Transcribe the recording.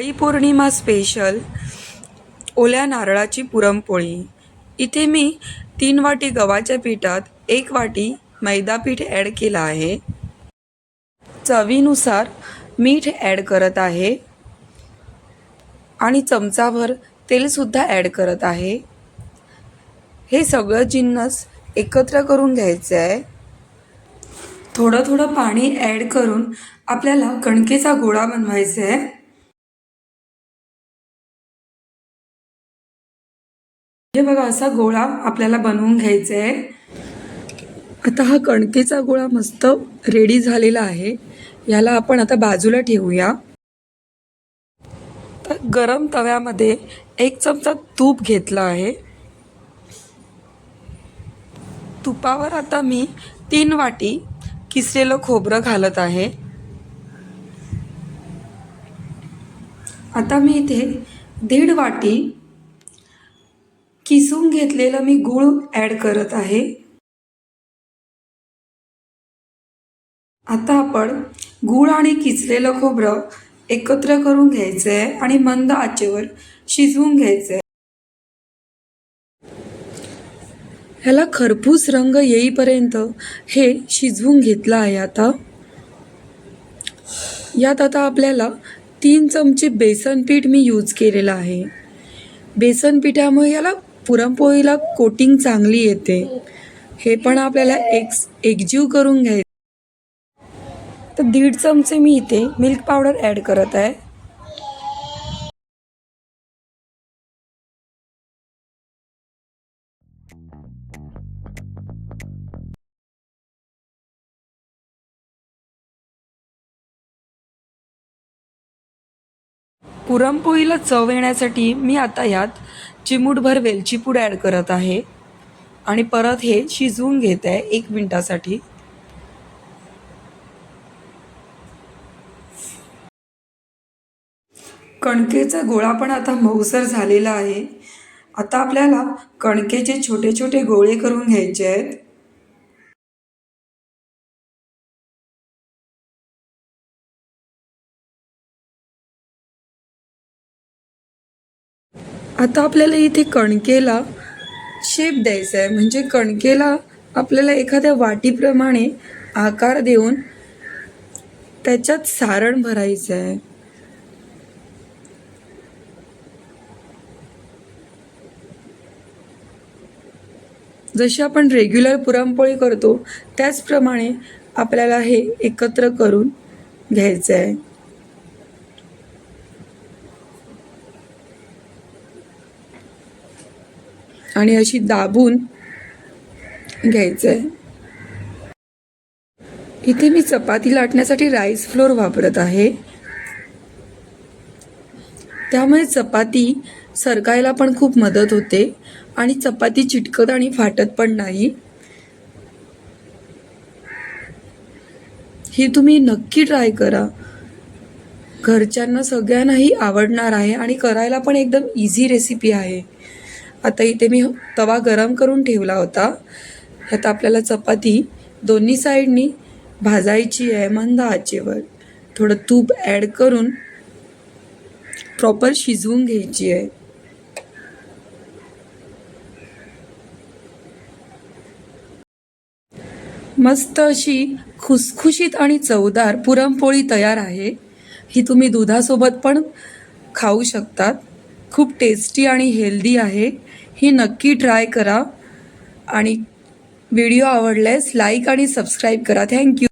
Narali Purnima special ओल्या नारळाची पुरणपोळी. इथे मी तीन वाटी गव्हाच्या पिठात एक वाटी मैदा पीठ ॲड केलं आहे. चवीनुसार मीठ ॲड करत आहे. आणि चमचाभर तेलसुद्धा ॲड करत आहे. हे सगळं जिन्नस एकत्र करून घ्यायचं आहे. थोडं थोडं पाणी ॲड करून आपल्याला कणकेचा गोळा बनवायचा आहे. हे बघा असा गोळा आपल्याला बनवून घ्यायचा आहे आता हा कणकेचा गोळा मस्त रेडी झालेला आहे. याला आपण आता बाजूला ठेवूया. तर गरम तव्यामध्ये एक चमचा तूप घेतला आहे. तुपावर आता मी तीन वाटी किसलेलं खोबरं घालत आहे. आता मी इथे दीड वाटी किसून घेतलेलं मी गूळ ॲड करत आहे. आता आपण गूळ आणि किचलेलं खोबरं एकत्र करून घ्यायचं आहे आणि मंद आचेवर शिजवून घ्यायचं आहे ह्याला खरपूस रंग येईपर्यंत हे शिजवून घेतलं आहे आता. यात आता आपल्याला तीन चमचे बेसन पीठ मी यूज केलेलं आहे. बेसन पिठामुळे याला पुरणपोळीला कोटिंग चांगली येते. हे पण आपल्याला एक एकजीव करून घ्यायचं. तर दीड चमचे मी इथे मिल्क पावडर ॲड करत आहे. पुरणपोळीला चव येण्यासाठी मी आता यात चिमूटभर वेलची पूड ॲड करत आहे. आणि परत हे शिजवून घेत आहे एक मिनटासाठी. कणकेचा गोळा पण आता मऊसर झालेला आहे. आता आपल्याला कणकेचे छोटे छोटे गोळे करून घ्यायचे आहेत. आता आपल्याला इथे कणकेला शेप द्यायचा आहे. म्हणजे कणकेला आपल्याला एखाद्या वाटीप्रमाणे आकार देऊन त्याच्यात सारण भरायचं आहे. जशी आपण रेग्युलर पुरणपोळी करतो त्याचप्रमाणे आपल्याला हे एकत्र करून घ्यायचं आहे. आणि अशी दाबून घ्यायचं आहे इथे मी चपाती लाटण्यासाठी राईस फ्लोअर वापरत आहे. त्यामुळे चपाती सरकायला पण खूप मदत होते आणि चपाती चिटकत आणि फाटत पण नाही. ही तुम्ही नक्की ट्राय करा. घरच्यांना सगळ्यांनाही आवडणार आहे आणि करायला पण एकदम इझी रेसिपी आहे. आता इथे मी तवा गरम करून ठेवला होता. आता आपल्याला चपाती दोन्ही साईडनी भाजायची आहे मंद आचेवर. थोडं तूप ॲड करून प्रॉपर शिजवून घ्यायची आहे. मस्त अशी खुसखुशीत आणि चवदार पुरणपोळी तयार आहे. ही तुम्ही दुधासोबत पण खाऊ शकतात. खूप टेस्टी आणि हेल्दी आहे. ही नक्की ट्राय करा. आणि व्हिडिओ आवडल्यास लाईक आणि सबस्क्राईब करा. थँक्यू